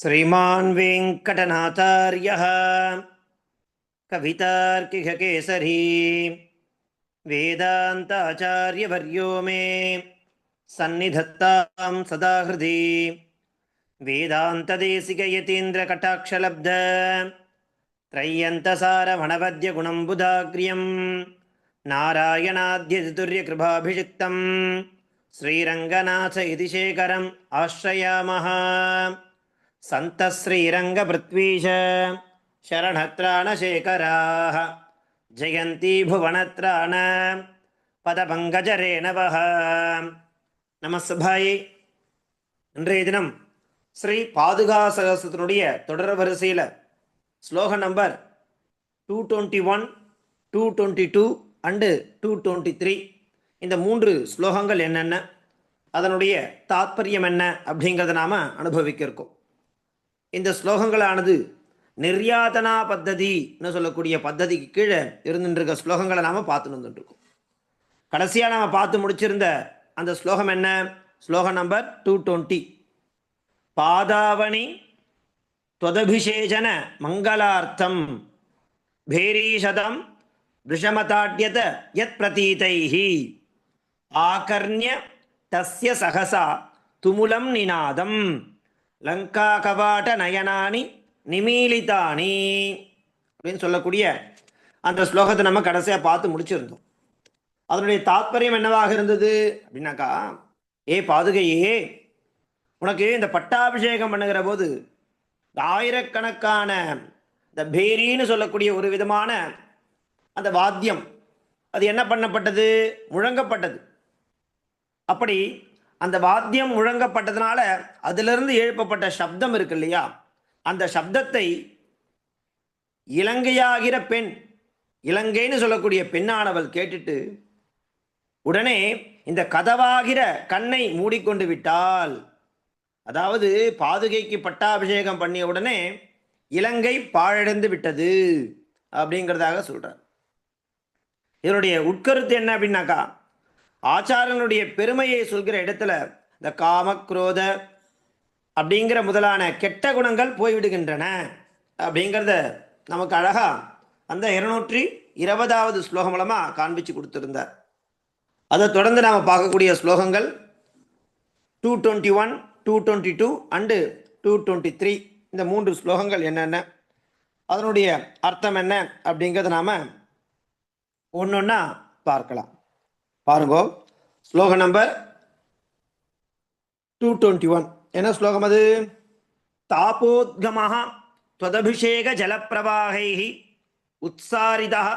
श्रीमान् वेङ्कटनाथार्यः कवितार्किककेसरी वेदान्ताचार्यवर्यो मे सन्निधत्तां सदा हृदि वेदान्तदेशिकयतीन्द्रकटाक्षलब्ध त्रय्यन्तसारमणवद्यगुणं बुधाग्र्यं नारायणाद्यचतुर्यकृपाभिषिक्तं श्रीरङ्गनाथ इति शेखरम् आश्रयामः सन्तः श्रीरङ्गपृथ्वीश शरणत्राणशेखराः जयन्ती भुवनत्राण பதபங்கஜரேணவः நமஸ்பாயை இன்றைய தினம் ஸ்ரீ பாதுகா சகசத்தினுடைய தொடர் வரிசையில் shloka number two twenty one two twenty two and two twenty three இந்த மூன்று ஸ்லோகங்கள் என்னென்ன அதனுடைய தாத்பரியம் என்ன அப்படிங்கிறத நாம் அனுபவிக்க இருக்கோம் இந்த ஸ்லோகங்களானது நிர்யாதனா பத்ததின்னு சொல்லக்கூடிய பத்ததிக்கு கீழே இருந்துருக்க ஸ்லோகங்களை நாம் பார்த்து வந்துட்டுருக்கோம். கடைசியாக நாம் பார்த்து முடிச்சிருந்த அந்த ஸ்லோகம் என்ன? ஸ்லோகம் நம்பர் டூ டுவெண்ட்டி பாதாவணி தொதபிஷேஜன மங்களார்த்தம் பேரீஷதம் விஷமதாட்யத யத் பிரதீதைஹி ஆகர்ணிய தஸ்ய சகசா துமுலம் நிநாதம். லங்கா லங்காகபாட நயனானி நிமீலிதானி அப்படின்னு சொல்லக்கூடிய அந்த ஸ்லோகத்தை நம்ம கடைசியாக பார்த்து முடிச்சிருந்தோம். அதனுடைய தாத்பரியம் என்னவாக இருந்தது அப்படின்னாக்கா ஏ பாதுகையே உனக்கு இந்த பட்டாபிஷேகம் பண்ணுகிற போது ஆயிரக்கணக்கான இந்த பேரின்னு சொல்லக்கூடிய ஒரு விதமான அந்த வாத்தியம் அது என்ன பண்ணப்பட்டது? முழங்கப்பட்டது. அப்படி அந்த வாத்தியம் முழங்கப்பட்டதுனால அதிலிருந்து எழுப்பப்பட்ட சப்தம் இருக்கு இல்லையா அந்த சப்தத்தை இலங்கையாகிற பெண் இலங்கைன்னு சொல்லக்கூடிய பெண்ணானவள் கேட்டுட்டு உடனே இந்த கதவாகிற கண்ணை மூடிக்கொண்டு விட்டால் அதாவது பாதுகைக்கு பட்டாபிஷேகம் பண்ணிய உடனே இலங்கை பாழடைந்து விட்டது அப்படிங்கிறதாக சொல்றார். இதனுடைய உட்கருத்து என்ன அப்படின்னாக்கா ஆச்சாரனுடைய பெருமையை சொல்கிற இடத்துல இந்த காமக்ரோத அப்படிங்கிற முதலான கெட்ட குணங்கள் போய்விடுகின்றன அப்படிங்கிறத நமக்கு அழகா அந்த இருநூற்றி இருபதாவது ஸ்லோகம் மூலமாக காண்பிச்சு கொடுத்துருந்தார். அதை தொடர்ந்து நாம் பார்க்கக்கூடிய ஸ்லோகங்கள் two twenty one two twenty two and two twenty three இந்த மூன்று ஸ்லோகங்கள் என்னென்ன? அதனுடைய அர்த்தம் என்ன அப்படிங்கிறத நாம் ஒன்று ஒன்றா பார்க்கலாம். பாருங்கோ ஸ்லோக நம்பர் டூ டுவெண்ட்டி ஒன் என்ன ஸ்லோகம் அது தாபோத்கமாக त्वदभिषेक जलप्रवाहैः उत्सारितः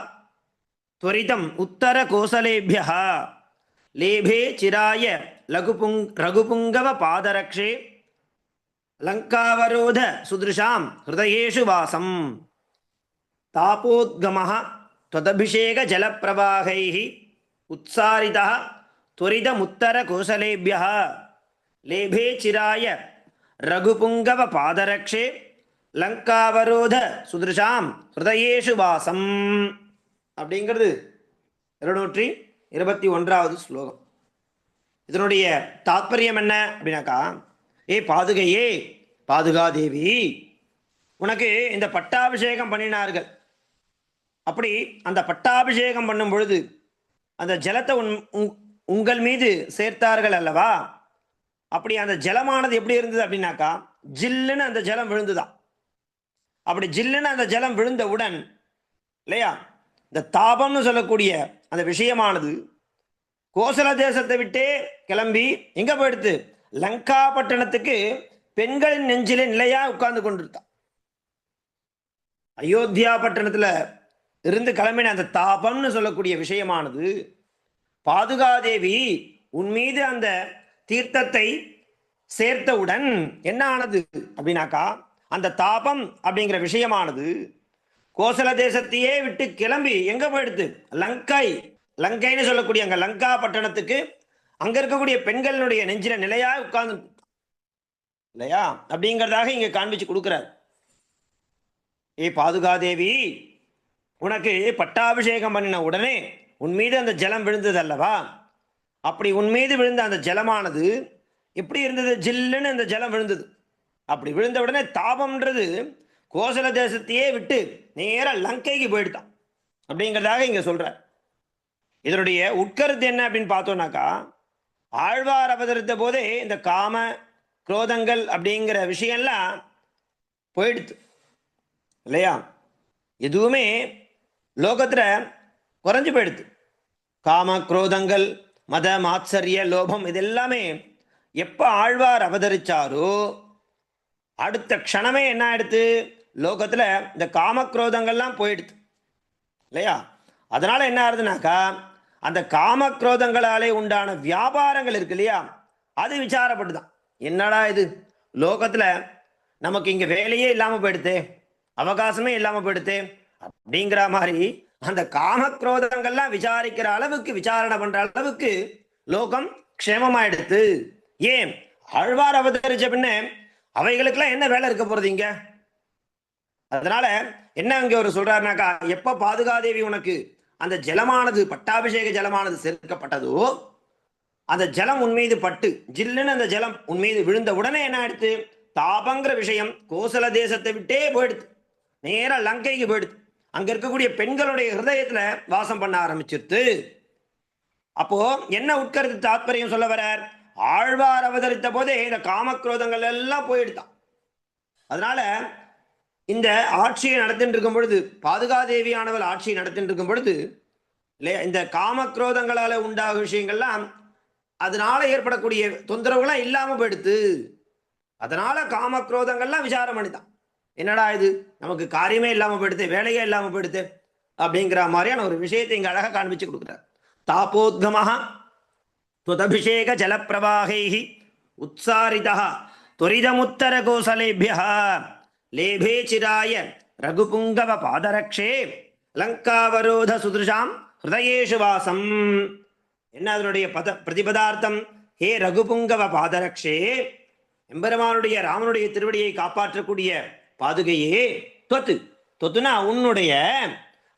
त्वरितम् उत्तरकोसलेभ्यः लेभे चिराय लघुपुङ् रघुपुङ्गवपादरक्षे लङ्कावरोध सुदृशां हृदयेषु वासम् तापोद्गमः त्वदभिषेकजलप्रवाहैः உற்சாரிதா துரிதமுத்தர கோசலேபியா லேபே சிராய ரகுபுங்கவ பாதரக்ஷே லங்காவரோத சுதிருஷாம் ஹிருதயேஷு வாசம் அப்படிங்கிறது இருநூற்றி இருபத்தி ஒன்றாவது ஸ்லோகம். இதனுடைய தாத்பரியம் என்ன அப்படின்னாக்கா ஏ பாதுகையே பாதுகாதேவி உனக்கு இந்த பட்டாபிஷேகம் பண்ணினார்கள். அப்படி அந்த பட்டாபிஷேகம் பண்ணும் பொழுது அந்த ஜலத்தை உன் உங்கள் மீது சேர்த்தார்கள் அல்லவா? அப்படி அந்த ஜலமானது எப்படி இருந்தது அப்படின்னாக்கா ஜில்லுன்னு அந்த ஜலம் விழுந்துதான். அப்படி ஜில்லுன்னு அந்த ஜலம் விழுந்தவுடன் இல்லையா? இந்த தாபம்னு சொல்லக்கூடிய அந்த விஷயமானது கோசல தேசத்தை விட்டே கிளம்பி எங்க போயிடுத்து லங்கா பட்டணத்துக்கு பெண்களின் நெஞ்சிலே நிலையா உட்கார்ந்து கொண்டிருந்தான். அயோத்தியா பட்டணத்துல இருந்து கிளம்பின அந்த தாபம்னு சொல்லக்கூடிய விஷயமானது பாதுகாதேவி உன் மீது அந்த தீர்த்தத்தை சேர்த்தவுடன் என்ன ஆனது அப்படின்னாக்கா அந்த தாபம் அப்படிங்கிற விஷயமானது கோசல தேசத்தையே விட்டு கிளம்பி எங்க போயிடுது? லங்கை லங்கைன்னு சொல்லக்கூடிய அங்க லங்கா பட்டணத்துக்கு அங்க இருக்கக்கூடிய பெண்களினுடைய நெஞ்சில நிலையா உட்கார்ந்து இல்லையா? அப்படிங்கிறதாக இங்க காண்பிச்சு கொடுக்கிறார். ஏ பாதுகாதேவி உனக்கு பட்டாபிஷேகம் பண்ணின உடனே உன் மீது அந்த ஜலம் விழுந்தது அல்லவா அப்படி உன் மீது விழுந்த அந்த ஜலமானது எப்படி இருந்தது? ஜில்லுன்னு அந்த ஜலம் விழுந்தது. அப்படி விழுந்த உடனே தாபம்ன்றது கோசல தேசத்தையே விட்டு நேராக லங்கைக்கு போயிடுதான். அப்படிங்கிறதாக இங்கே சொல்கிறார் இதனுடைய உட்கருத்து என்ன அப்படின்னு பார்த்தோம்னாக்கா ஆழ்வார் அவதரித்த போதே இந்த காம குரோதங்கள் அப்படிங்கிற விஷயம்லாம் போயிடுது. இல்லையா? எதுவுமே லோகத்தில் குறைஞ்சு போயிடுது. காம குரோதங்கள் மத மாத்சரிய லோபம் இதெல்லாமே எப்போ ஆழ்வார் அவதரிச்சாரோ அடுத்த க்ஷணமே என்ன ஆயிடுது? லோகத்தில் இந்த காமக்ரோதங்கள்லாம் போயிடுது. இல்லையா? அதனால என்ன ஆகுதுனாக்கா அந்த காமக்ரோதங்களாலே உண்டான வியாபாரங்கள் இருக்கு இல்லையா? அது விசாரப்பட்டுதான். என்னடா இது? லோகத்தில் நமக்கு இங்கே வேலையே இல்லாமல் போயிடுது அவகாசமே இல்லாமல் போயிடுது அப்படிங்கிற மாதிரி அந்த காம குரோதங்கள்லாம் விசாரிக்கிற அளவுக்கு விசாரணை பண்ற அளவுக்கு லோகம் க்ஷேமமாயிடுது ஏன்? ஆழ்வார் அவதரிச்ச பின்ன அவைகளுக்கெல்லாம் என்ன வேலை இருக்க போறது இங்க? அதனால என்ன அங்க ஒரு சொல்றாருனாக்கா எப்ப பாதுகாதேவி உனக்கு அந்த ஜலமானது பட்டாபிஷேக ஜலமானது சேர்க்கப்பட்டதோ அந்த ஜலம் உன்மீது பட்டு ஜில்லுன்னு அந்த ஜலம் உன்மீது விழுந்த உடனே என்ன ஆயிடுத்து? தாபங்கிற விஷயம் கோசல தேசத்தை விட்டே போயிடுது நேராக லங்கைக்கு போயிடுது அங்க இருக்கக்கூடிய பெண்களுடைய ஹிருதயத்துல வாசம் பண்ண ஆரம்பிச்சிருத்து அப்போ என்ன உட்கருத்து தாத்பரியம் சொல்ல வரார் ஆழ்வார் அவதரித்த போதே இந்த காமக்ரோதங்கள் எல்லாம் போயிடுதான். அதனால இந்த ஆட்சியை நடத்திட்டு இருக்கும் பொழுது பாதுகாதேவியானவள் ஆட்சியை நடத்திட்டு இருக்கும் பொழுது இல்லையா இந்த காமக்ரோதங்களால உண்டாகும் விஷயங்கள்லாம் அதனால ஏற்படக்கூடிய தொந்தரவுகள்லாம் இல்லாம போயிடுத்து. அதனால காமக்ரோதங்கள்லாம் விசாரம் பண்ணிதான். என்னடா இது? நமக்கு காரியமே இல்லாமல் போயிடுது வேலையே இல்லாமல் போயிடுது அப்படிங்கிற மாதிரியான ஒரு விஷயத்தை இங்கே அழகாக காண்பிச்சு கொடுக்குறார். தாபோத்கமாக துவதபிஷேக ஜலப்பிரவாகை உற்சாரிதா துரிதமுத்தர கோசலேபியா லேபே சிராய ரகுபுங்கவ பாதரக்ஷே லங்காவரோத சுதிருஷாம் ஹிருதயேஷு வாசம் என்ன அதனுடைய பத பிரதிபதார்த்தம்? ஹே ரகுபுங்கவ பாதரக்ஷே எம்பெருமானுடைய ராமனுடைய திருவடியை காப்பாற்றக்கூடிய பாதுகையே தொத்து. தொத்துனா உன்னுடைய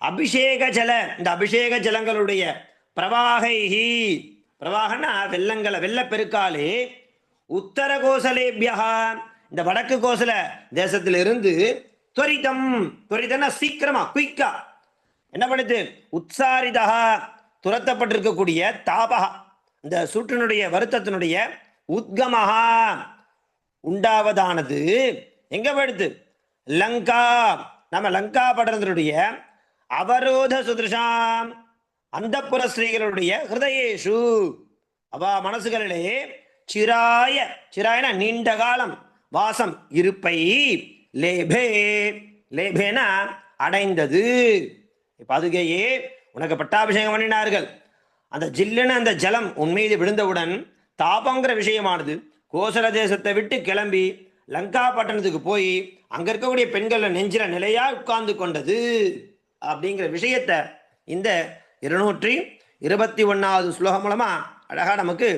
அபிஷேக ஜல இந்த அபிஷேக ஜலங்களுடைய பிரவாகைஹி. பிரவாகனா வெள்ளங்களை வெள்ளப்பெருக்காலே உத்தர கோசலேபியா இந்த வடக்கு கோசல தேசத்திலிருந்து துவரிதம் துவரிதம்னா சீக்கிரமா குயிக்கா என்ன பண்ணுது? உற்சாரிதா துரத்தப்பட்டிருக்கக்கூடிய தாபகா இந்த சுற்றினுடைய வருத்தத்தினுடைய உத்கமகா உண்டாவதானது. எங்க போயிடுது லங்கா. நம்ம லங்கா படத்தினுடைய அவரோத சுதிருஷாம் அந்த ஸ்ரீகளுடைய ஹிருதயேஷு. அவ மனசுகளிலே சிராய சிராயன நீண்ட காலம் வாசம் இருப்பை லேபே. லேபேனா அடைந்தது. பாதுகையே உனக்கு பட்டாபிஷேகம் பண்ணினார்கள். அந்த ஜில்லுன்னு அந்த ஜலம் உன் விழுந்தவுடன் தாபங்கிற விஷயமானது கோசல தேசத்தை விட்டு கிளம்பி லங்கா பட்டணத்துக்கு போய் அங்க இருக்கக்கூடிய பெண்கள் நெஞ்சில நிலையா உட்கார்ந்து கொண்டது அப்படிங்கிற விஷயத்த இந்த இருநூற்றி இருபத்தி ஒன்னாவது ஸ்லோகம் மூலமா அழகா நமக்கு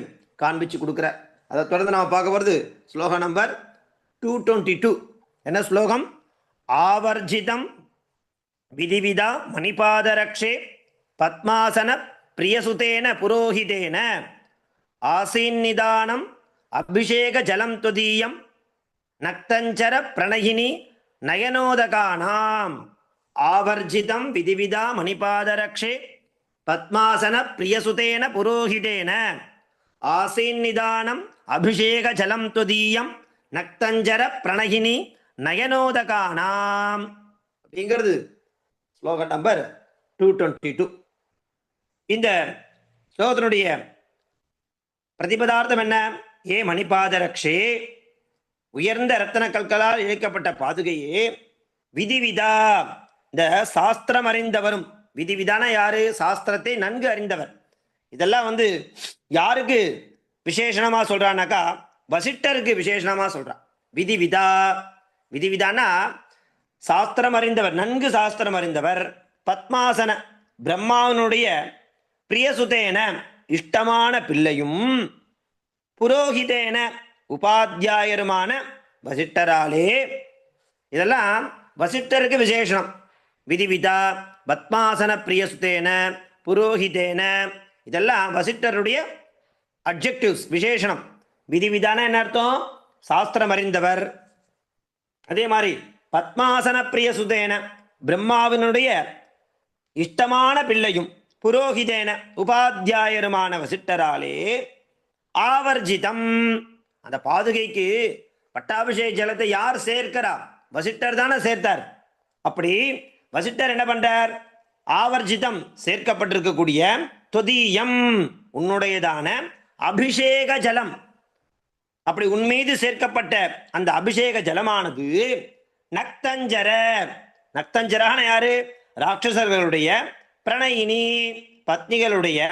காண்பிச்சு கொடுக்குற. அதை தொடர்ந்து நம்ம பார்க்க போகிறது ஸ்லோகம் நம்பர் டூ டுவெண்ட்டி டூ என்ன ஸ்லோகம்? ஆவர்ஜிதம் விதிவிதா மணிபாதரக்ஷே பத்மாசன பிரியசுதேன புரோஹிதேன. ஆசீன்னிதானம் அபிஷேக ஜலம் துதீயம் நக்தஞ்சர பிரணயினி நயனோதகானாம். ஆவர்ஜிதம் விதிவிதா மணிபாதரக்ஷே. பத்மாசன பிரியசுதேன புரோஹிதேன ஆசீன்னிதானம் அபிஷேக ஜலம் துதீயம். நக்தஞ்சர பிரணயினி நயனோதகானாம். அப்படிங்கிறது ஸ்லோக நம்பர் டூ டுவெண்ட்டி டூ இந்த ஸ்லோகத்தினுடைய பிரதிபதார்த்தம் என்ன? ஏ மணிபாதரக்ஷே. உயர்ந்த ரத்தன கற்களால் இழைக்கப்பட்ட பாதுகையே விதிவிதா. இந்த சாஸ்திரம் அறிந்தவரும் விதிவிதான யாரு? சாஸ்திரத்தை நன்கு அறிந்தவர். இதெல்லாம் வந்து யாருக்கு விசேஷணமா சொல்றானாக்கா வசிட்டருக்கு விசேஷணமா சொல்றான். விதிவிதா. விதிவிதானா சாஸ்திரம் அறிந்தவர் நன்கு சாஸ்திரம் அறிந்தவர். பத்மாசன பிரம்மாவனுடைய பிரியசுதேன இஷ்டமான பிள்ளையும் புரோஹிதேன உபாத்தியாயருமான வசிட்டராலே இதெல்லாம் வசிட்டருக்கு விசேஷம் விதிவிதா பத்மாசன பிரியசுதேன புரோஹிதேன இதெல்லாம் வசிட்டருடைய அப்ஜெக்டிவ்ஸ் விசேஷனம். விதிவிதான என்ன அர்த்தம்? சாஸ்திரம் அறிந்தவர். அதே மாதிரி பத்மாசன பிரியசுதேன பிரம்மாவினுடைய இஷ்டமான பிள்ளையும் புரோகிதேன உபாத்தியாயருமான வசிட்டராலே ஆவர்ஜிதம். அந்த பாதுகைக்கு பட்டாபிஷேக ஜலத்தை யார் சேர்க்கிறா? வசிட்டர் தானே சேர்த்தார். அப்படி வசிட்டர் என்ன பண்றார்? ஆவர்ஜிதம் சேர்க்கப்பட்டிருக்கக்கூடிய தொதியம் உன்னுடையதான அபிஷேக ஜலம். அப்படி உன் மீது சேர்க்கப்பட்ட அந்த அபிஷேக ஜலமானது நக்தஞ்சர. நக்தஞ்சரான யாரு? ராட்சசர்களுடைய பிரணயினி பத்னிகளுடைய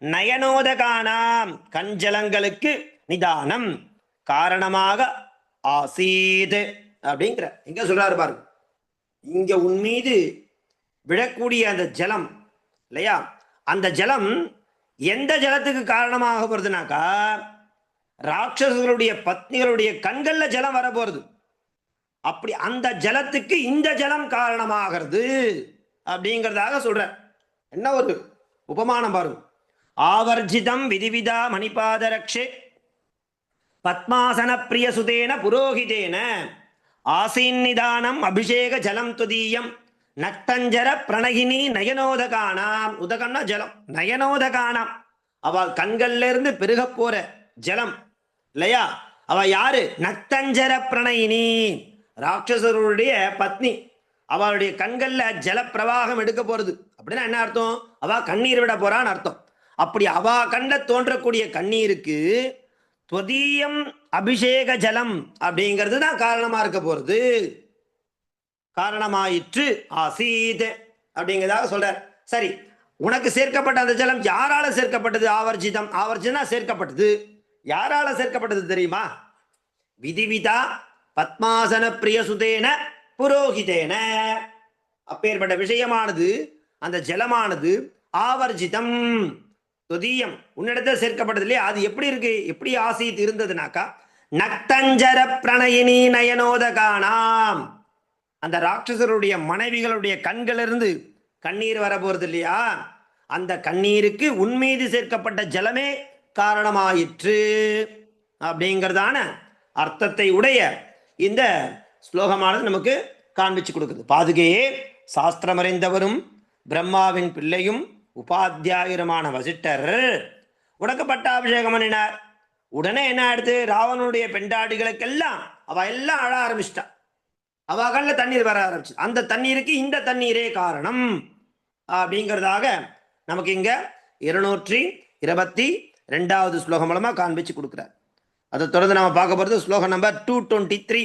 நயனோதகானாம் கஞ்சலங்களுக்கு நிதானம். காரணமாக ஆசீது அப்படிங்கிற. எங்க சொல்றாரு பாருங்க இங்க உன் மீது விழக்கூடிய அந்த ஜலம் இல்லையா? அந்த ஜலம் எந்த ஜலத்துக்கு காரணமாக போறதுனாக்கா ராட்சசர்களுடைய பத்னிகளுடைய கண்கள்ல ஜலம் வர போறது அப்படி அந்த ஜலத்துக்கு இந்த ஜலம் காரணமாகிறது அப்படிங்கிறதாக சொல்ற. என்ன ஒரு உபமானம் பாருங்க ஆவர்ஜிதம் விதிவிதா மணிபாதரக்ஷே பத்மாசன பிரியசுதேன புரோகிதேன. ஆசீன்னிதானம் அபிஷேக ஜலம் துதீயம். நக்தஞ்சர பிரணகினி நயனோதகானாம். உதகம்னா ஜலம். நயனோதகானாம். அவள் கண்கள்ல இருந்து பெருக போற ஜலம். இல்லையா? அவ யாரு? நக்தஞ்சர பிரணயினி ராட்சசருடைய பத்னி. அவளுடைய கண்கள்ல ஜல பிரவாகம் எடுக்க போறது. அப்படின்னா என்ன அர்த்தம்? அவ கண்ணீர் விட போறான்னு அர்த்தம். அப்படி அவ கண்ட தோன்றக்கூடிய கண்ணீருக்கு துவதீயம் அபிஷேக ஜலம் அப்படிங்கிறது தான் காரணமா இருக்க போறது. காரணமாயிற்று ஆசீத் அப்படிங்கிறதாக சொல்றார். சரி உனக்கு சேர்க்கப்பட்ட அந்த ஜலம் யாரால சேர்க்கப்பட்டது? ஆவர்ஜிதம். ஆவர்ஜினா சேர்க்கப்பட்டது. யாரால சேர்க்கப்பட்டது தெரியுமா? விதிவிதா பத்மாசன பிரியசுதேன புரோகிதேன. அப்பேற்பட்ட விஷயமானது அந்த ஜலமானது ஆவர்ஜிதம். துதியம். உன்னிடத்தில் சேர்க்கப்பட்டது இல்லையா? அது எப்படி இருக்கு? எப்படி ஆசை இருந்ததுனாக்கா நக்தஞ்சர பிரணயினி நயனோதகானாம். அந்த ராட்சசருடைய மனைவிகளுடைய கண்களிலிருந்து கண்ணீர் வர போறது இல்லையா? அந்த கண்ணீருக்கு உன்மீது சேர்க்கப்பட்ட ஜலமே காரணமாயிற்று. அப்படிங்கிறதான அர்த்தத்தை உடைய இந்த ஸ்லோகமானது நமக்கு காண்பிச்சு கொடுக்குது. பாதுகையே சாஸ்திரமறைந்தவரும் பிரம்மாவின் பிள்ளையும் உபாத்தியாயருமான வசிட்டர் உனக்கு பட்டாபிஷேகம் பண்ணினார் உடனே என்ன ஆயிடுது ராவனுடைய பெண்டாடிகளுக்கெல்லாம் அவ எல்லாம் அழ ஆரம்பிச்சிட்டா. அவ கல்ல தண்ணீர் வர ஆரம்பிச்சு. அந்த தண்ணீருக்கு இந்த தண்ணீரே காரணம். அப்படிங்கிறதாக நமக்கு இங்க இருநூற்றி இருபத்தி ரெண்டாவது ஸ்லோகம் மூலமா காண்பிச்சு கொடுக்குறார். அதை தொடர்ந்து நம்ம பார்க்க போகிறது ஸ்லோகம் நம்பர் டூ டுவெண்ட்டி த்ரீ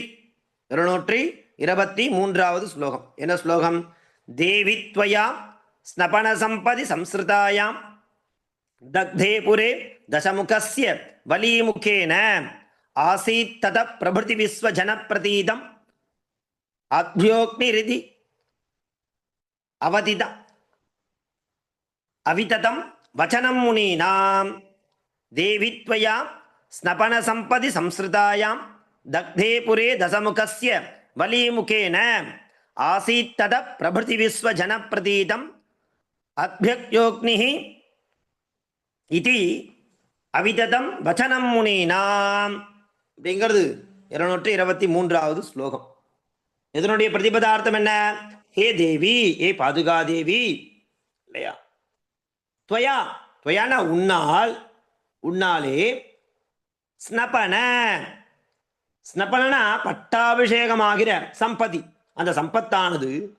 இருநூற்றி இருபத்தி மூன்றாவது ஸ்லோகம். என்ன ஸ்லோகம்? தேவித்வயா ஸ்னபன சம்பதி சம்ஸ்ருதாயாம் தக்தே புரே தசமுகஸ்ய வலீமுகேன ஆசீத் தத பிரபுதி விஸ்வஜன பிரதீதம் அத்யோக்னிரிதி அவதித அவிததம் வச்சனம் முனீனாம் தேவித்வயா ஸ்னபன சம்பதி சம்ஸ்ருதாயாம் தக்தே புரே தசமுகஸ்ய வலீமுகேன ஆசீத் தத பிரபுதி விஸ்வஜன பிரதீதம் அபியக்யோக்னிः இது அவிததம் வச்சனம் முனீனாம் அப்படிங்கிறது இருநூற்றி இருபத்தி மூன்றாவது ஸ்லோகம். இதனுடைய பிரதிபதார்த்தம் என்ன? ஹே தேவி ஏ பாதுகா தேவி. இல்லையா? துவயா துவயான உன்னால் உன்னாலே ஸ்னபன. ஸ்னபனா பட்டாபிஷேகமாகிற சம்பதி. அந்த சம்பத்தானது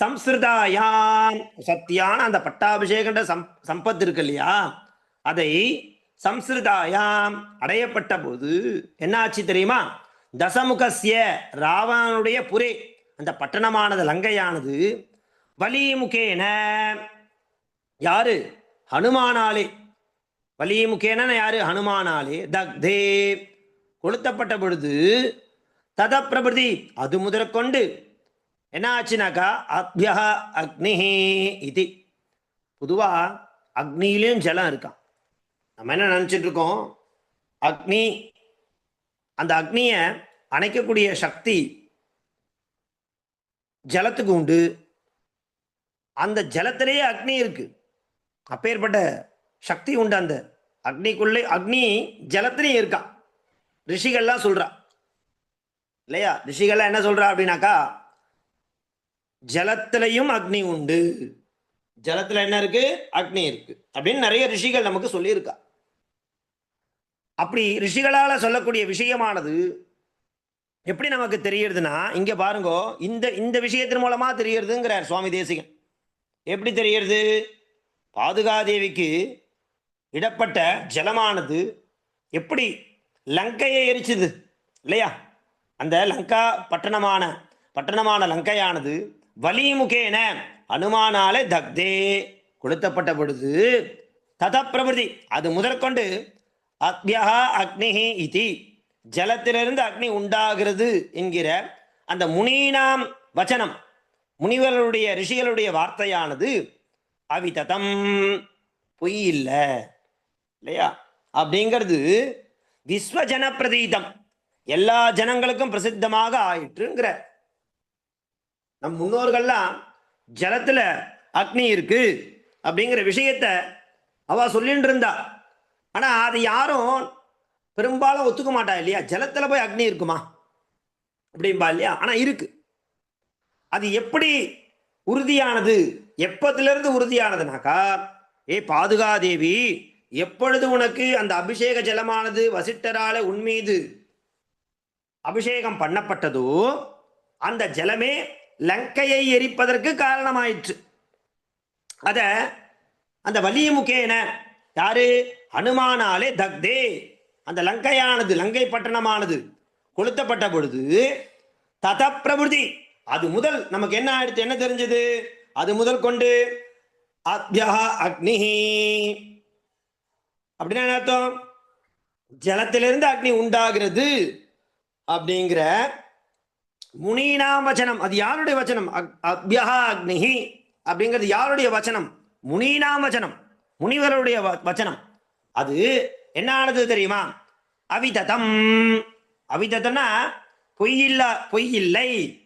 சம்ஸ்கிருதாயாம் சத்தியான அந்த பட்டாபிஷேகன்ற சம் சம்பத் இருக்கு இல்லையா? அதை சம்ஸ்கிருதாயாம் அடையப்பட்ட போது என்ன ஆச்சு தெரியுமா? தசமுகசிய ராவணனுடைய புரே அந்த பட்டணமானது லங்கையானது வலிமுகேன. யாரு? ஹனுமானாலே. வலிமுகேன யாரு? ஹனுமானாலே. தக்தே. கொளுத்தப்பட்ட பொழுது தத அது முதற்கொண்டு என்ன ஆச்சுனாக்கா அக்யா அக்னி இது. பொதுவாக அக்னியிலையும் ஜலம் இருக்கான் நம்ம என்ன நினச்சிட்டு இருக்கோம்? அக்னி அந்த அக்னியை அணைக்கக்கூடிய சக்தி ஜலத்துக்கு உண்டு. அந்த ஜலத்திலேயே அக்னி இருக்கு. அப்பேற்பட்ட சக்தி உண்டு அந்த அக்னிக்குள்ளே. அக்னி ஜலத்திலையும் இருக்கான் ரிஷிகள்லாம் சொல்றா. இல்லையா? ரிஷிகள்லாம் என்ன சொல்றா அப்படின்னாக்கா ஜலத்திலையும் அக்னி உண்டு. ஜலத்துல என்ன இருக்கு? அக்னி இருக்கு. அப்படின்னு நிறைய ரிஷிகள் நமக்கு சொல்லியிருக்கா. அப்படி ரிஷிகளால சொல்லக்கூடிய விஷயமானது எப்படி நமக்கு தெரியறதுன்னா இங்க பாருங்கோ இந்த இந்த விஷயத்தின் மூலமா தெரியறதுங்கிறார் சுவாமி தேசிகன். எப்படி தெரியறது? பாதுகாதேவிக்கு இடப்பட்ட ஜலமானது எப்படி லங்கையை எரிச்சுது இல்லையா? அந்த லங்கா பட்டணமான பட்டணமான லங்கையானது வலிமுகேன அனுமானாலே தக்தே. கொளுத்தப்பட்ட பொழுது தத பிரபதி அது முதற்கொண்டு அக்யா அக்னிஹி இதி. ஜலத்திலிருந்து அக்னி உண்டாகிறது என்கிற அந்த முனீனாம் வச்சனம் முனிவர்களுடைய ரிஷிகளுடைய வார்த்தையானது அவிததம். பொய் இல்லை இல்லையா? அப்படிங்கிறது விஸ்வஜன பிரதீதம் எல்லா ஜனங்களுக்கும் பிரசித்தமாக ஆயிற்றுங்கிற நம் முன்னோர்கள்லாம் ஜலத்துல அக்னி இருக்கு அப்படிங்கிற விஷயத்த அவ சொல்லிட்டு இருந்தா ஆனா அது யாரும் பெரும்பாலும் ஒத்துக்க மாட்டா இல்லையா? ஜலத்துல போய் அக்னி இருக்குமா? அப்படிம்பா இல்லையா? ஆனா இருக்கு. அது எப்படி உறுதியானது? எப்பத்திலிருந்து உறுதியானதுனாக்கா ஏ பாதுகாதேவி எப்பொழுது உனக்கு அந்த அபிஷேக ஜலமானது வசிட்டரால உன்மீது அபிஷேகம் பண்ணப்பட்டதோ அந்த ஜலமே லங்கையை எரிப்பதற்கு காரணமாயிற்று. அத அந்த வலியுமுகேன யாரு? அனுமானாலே தக்தே. அந்த லங்கையானது லங்கை பட்டணமானது கொளுத்தப்பட்ட பொழுது தத பிரபுதி அது முதல் நமக்கு என்ன ஆயிடுச்சு என்ன தெரிஞ்சது? அது முதல் கொண்டு அத்யா அக்னிஹி அப்படின்னா என்ன அர்த்தம்? ஜலத்திலிருந்து அக்னி உண்டாகிறது அப்படிங்கிற முனீனாம் வச்சனம் அது யாருடைய வச்சனம்? அக்- அப்யா அக்னிஹி அப்படிங்கிறது யாருடைய வச்சனம்? முனீனாம் வச்சனம் முனிவருடைய வ- வச்சனம். அது என்ன ஆனது தெரியுமா? அவிததம். அவிததம்னா பொய்யில்லா பொய் இல்லை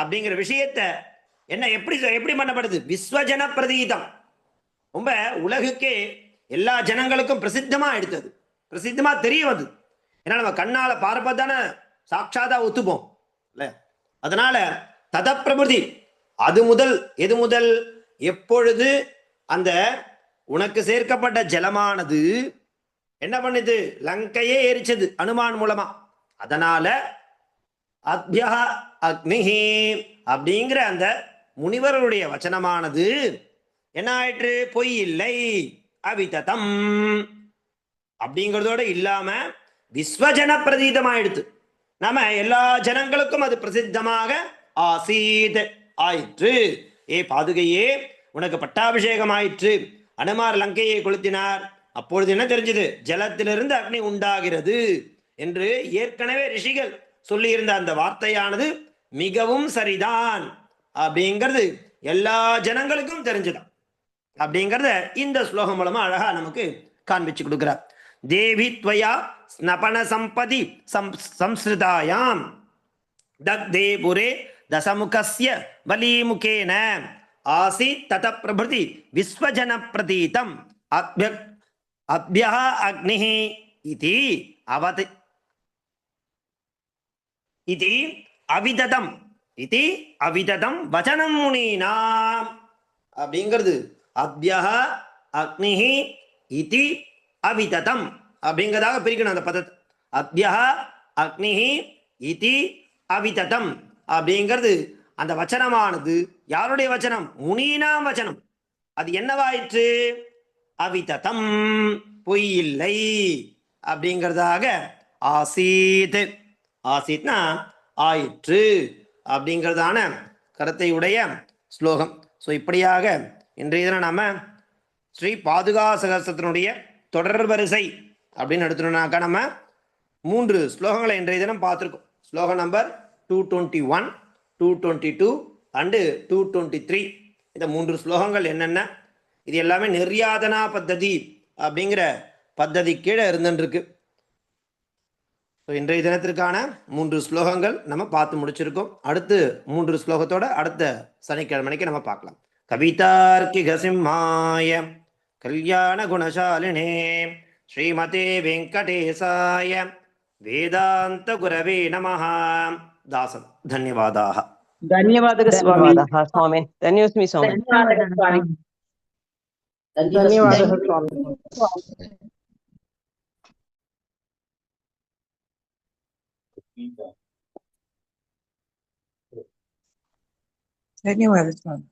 அப்படிங்கிற விஷயத்த என்ன எப்படி எப்படி பண்ணப்படுது? விஸ்வஜன பிரதீதம் ரொம்ப உலகுக்கே எல்லா ஜனங்களுக்கும் பிரசித்தமா எடுத்தது. பிரசித்தமா தெரிய அது ஏன்னா நம்ம கண்ணால பார்ப்பதான சாட்சாதா ஒத்துப்போம். இல்லை? அதனால பிரபுதி அது முதல் எது முதல்? எப்பொழுது அந்த உனக்கு சேர்க்கப்பட்ட ஜலமானது என்ன பண்ணுது? லங்கையே எரிச்சது அனுமான் மூலமா. அதனால அத்யா அக்னிஹி அப்படிங்கிற அந்த முனிவர்களுடைய வச்சனமானது என்ன ஆயிற்று? பொய் இல்லை. அவிததம். அப்படிங்கிறதோட இல்லாம விஸ்வஜன பிரதீதமாயிடுது நம்ம எல்லா ஜனங்களுக்கும் அது பிரசித்தமாக ஆசீத் ஆயிற்று. ஏ பாதுகையே உனக்கு பட்டாபிஷேகம் ஆயிற்று அனுமார் லங்கையை கொளுத்தினார். அப்பொழுது என்ன தெரிஞ்சது? ஜலத்திலிருந்து அக்னி உண்டாகிறது என்று ஏற்கனவே ரிஷிகள் சொல்லியிருந்த அந்த வார்த்தையானது மிகவும் சரிதான் அப்படிங்கிறது எல்லா ஜனங்களுக்கும் தெரிஞ்சுதான். அப்படிங்கிறத இந்த ஸ்லோகம் மூலமா அழகா நமக்கு காண்பிச்சு கொடுக்கிறார். தேவி துவயா ஸ்னபன சம்பதி சம் சம்ஸ்ருதாயாம் தக்தே புரே தசமுகஸ்ய வலிமுகேன ஆசி தத பிரபுதி விஸ்வஜன பிரதீதம் அப்ய அப்யா அக்னிஹ இதி அவதி இது அவிததம் இது அவிததம் வச்சனம் முனீனாம் அப்படிங்கிறது அத்யா அக்னிஹி இதி அவிததம் அப்படிங்கிறதாக பிரிக்கணும் அந்த பதத்தை. அத்யா அக்னிஹி இதி அவிததம். அப்படிங்கிறது அந்த வச்சனமானது. யாருடைய வச்சனம்? முனீனாம் வச்சனம். அது என்னவாயிற்று அவிததம். பொய் இல்லை. அப்படிங்கிறதாக ஆசீத். ஆசீத்னா ஆயிற்று. அப்படிங்கிறதான கருத்தையுடைய ஸ்லோகம். ஸோ இப்படியாக இன்றைய தினம் நம்ம ஸ்ரீ பாதுகா சகசத்தினுடைய தொடர் வரிசை அப்படின்னு எடுத்துனோம்னாக்கா நம்ம மூன்று ஸ்லோகங்களை இன்றைய தினம் பார்த்துருக்கோம். ஸ்லோகம் number two twenty one two twenty two and two twenty three இந்த மூன்று ஸ்லோகங்கள் என்னென்ன? இது எல்லாமே நிர்யாதனா பத்ததி அப்படிங்கிற பத்ததி கீழே இருந்துருக்கு ஸோ இன்றைய தினத்திற்கான மூன்று ஸ்லோகங்கள் நம்ம பார்த்து முடிச்சிருக்கோம். அடுத்து மூன்று ஸ்லோகத்தோட அடுத்த சனிக்கிழமைக்கு நம்ம பார்க்கலாம். கவிதார்க்கிக சிம்மாய கல்யாண குணசாலினே ஸ்ரீமதே வெங்கடேசாய வேதாந்த குரவே நமஹ தாசன் தன்யவாதாக ధన్యవాదాలు స్వామి ధన్యవాదాः స్వామి ధన్యోస్మి స్వామి ధన్యవాదాలు స్వామి ధన్యవాదాలు స్వామి ధన్యవాదాలు స్వామి